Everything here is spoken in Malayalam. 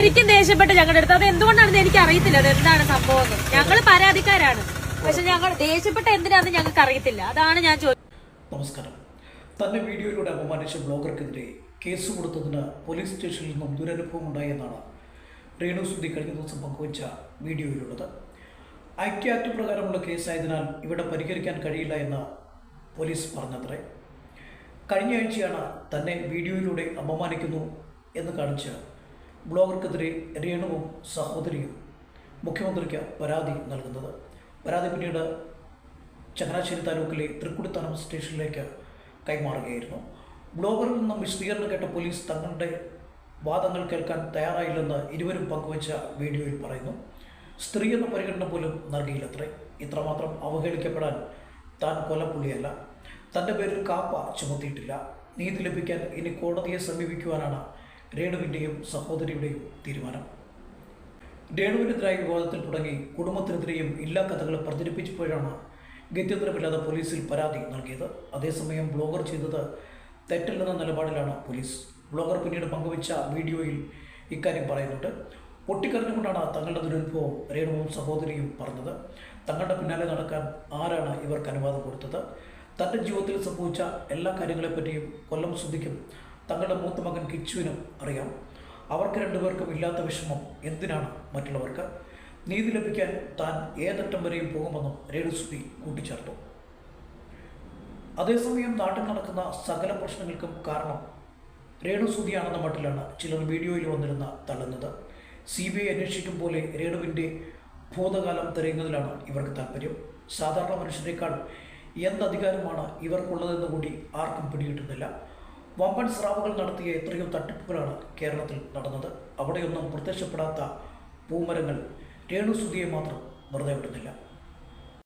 ശരിക്കും ദേഷ്യപ്പെട്ട് ഞങ്ങളുടെ അടുത്ത്. അത് എന്തുകൊണ്ടാണെന്ന് എനിക്ക് അറിയത്തില്ല അത് എന്താണ് സംഭവം ഞങ്ങൾ പരാതിക്കാരാണ്. പക്ഷെ ഞങ്ങൾ ദേഷ്യപ്പെട്ട എന്തിനാണെന്ന് ഞങ്ങൾക്ക് അറിയത്തില്ല അതാണ് ഞാൻ ചോദിച്ചത് നമസ്കാരം. തന്റെ വീഡിയോയിലൂടെ അപമാനിച്ച ബ്ലോഗർക്കെതിരെ കേസ് കൊടുത്തതിന് പോലീസ് സ്റ്റേഷനിൽ നിന്നും ദുരനുഭവം ഉണ്ടായെന്നാണ് റേണു സുദ്ധി കഴിഞ്ഞ ദിവസം പങ്കുവച്ച വീഡിയോയിലുള്ളത്. ഐക്യ ആക്ട് പ്രകാരമുള്ള കേസായതിനാൽ ഇവിടെ പരിഹരിക്കാൻ കഴിയില്ല എന്ന് പോലീസ് പറഞ്ഞത്രേ. കഴിഞ്ഞ ആഴ്ചയാണ് തന്നെ വീഡിയോയിലൂടെ അപമാനിക്കുന്നു എന്ന് കാണിച്ച് ബ്ലോഗർക്കെതിരെ രേണുവും സഹോദരിയും മുഖ്യമന്ത്രിക്ക് പരാതി നൽകുന്നത്. പരാതി പിന്നീട് ചങ്ങനാശ്ശേരി താലൂക്കിലെ തൃക്കുടിത്താനം സ്റ്റേഷനിലേക്ക് കൈമാറുകയായിരുന്നു. ബ്ലോഗറിൽ നിന്നും വിശദീകരണം കേട്ട പോലീസ് തങ്ങളുടെ വാദങ്ങൾ കേൾക്കാൻ തയ്യാറായില്ലെന്ന് ഇരുവരും പങ്കുവച്ച വീഡിയോയിൽ പറയുന്നു. സ്ത്രീ എന്ന പരിഗണന പോലും നൽകിയില്ലത്രേ. ഇത്രമാത്രം അവഹേളിക്കപ്പെടാൻ താൻ കൊലപ്പുള്ളിയല്ല. തന്റെ പേരിൽ കാപ്പ ചുമത്തിയിട്ടില്ല. നീതി ലഭിക്കാൻ ഇനി കോടതിയെ സമീപിക്കുവാനാണ് രേണുവിന്റെയും സഹോദരിയുടെയും തീരുമാനം. രേണുവിനെതിരായ വിവാദത്തിൽ തുടങ്ങി കുടുംബത്തിനെതിരെയും ഇല്ലാ കഥകൾ പ്രചരിപ്പിച്ചപ്പോഴാണ് ഗത്യന്തരമില്ലാതെ പോലീസിൽ പരാതി നൽകിയത്. അതേസമയം ബ്ലോഗർ ചെയ്തത് തെറ്റല്ലെന്ന നിലപാടിലാണ് പോലീസ്. ബ്ലോഗർ പിന്നീട് പങ്കുവച്ച വീഡിയോയിൽ ഇക്കാര്യം പറയുന്നുണ്ട്. പൊട്ടിക്കറിഞ്ഞുകൊണ്ടാണ് തങ്ങളുടെ ദുരനുഭവം രേണുവും സഹോദരിയും പറഞ്ഞത്. തങ്ങളുടെ പിന്നാലെ നടക്കാൻ ആരാണ് ഇവർക്ക് അനുവാദം കൊടുത്തത്? തന്റെ ജീവിതത്തിൽ സംഭവിച്ച എല്ലാ കാര്യങ്ങളെപ്പറ്റിയും കൊല്ലം ശ്രുതിക്കും തങ്ങളുടെ മൂത്ത മകൻ കിച്ചുവിനും അറിയാം. അവർക്ക് രണ്ടുപേർക്കും ഇല്ലാത്ത വിഷമം എന്തിനാണ് മറ്റുള്ളവർക്ക്? നീതി ലഭിക്കാൻ താൻ ഏതറ്റം വരെയും പോകുമെന്നും രേണുസുതി കൂട്ടിച്ചേർത്തു. അതേസമയം നാട്ടിൽ നടക്കുന്ന സകല പ്രശ്നങ്ങൾക്കും കാരണം രേണുസുതിയാണെന്ന മട്ടിലാണ് ചിലർ വീഡിയോയിൽ വന്നിരുന്ന തള്ളുന്നത്. സി ബി ഐ അന്വേഷിക്കും പോലെ രേണുവിന്റെ ഭൂതകാലം തിരയുന്നതിലാണ് ഇവർക്ക് താല്പര്യം സാധാരണ മനുഷ്യരെക്കാൾ എന്തധികാരമാണ് ഇവർക്കുള്ളതെന്ന് കൂടി ആർക്കും പിടികിട്ടുന്നില്ല. വമ്പൻ സ്രാവുകൾ നടത്തിയ എത്രയോ തട്ടിപ്പുകളാണ് കേരളത്തിൽ നടന്നത്. അവിടെയൊന്നും പ്രത്യക്ഷപ്പെടാത്ത പൂമരങ്ങൾ രേണുസുതിയെ മാത്രം വെറുതെ വിടുന്നില്ല.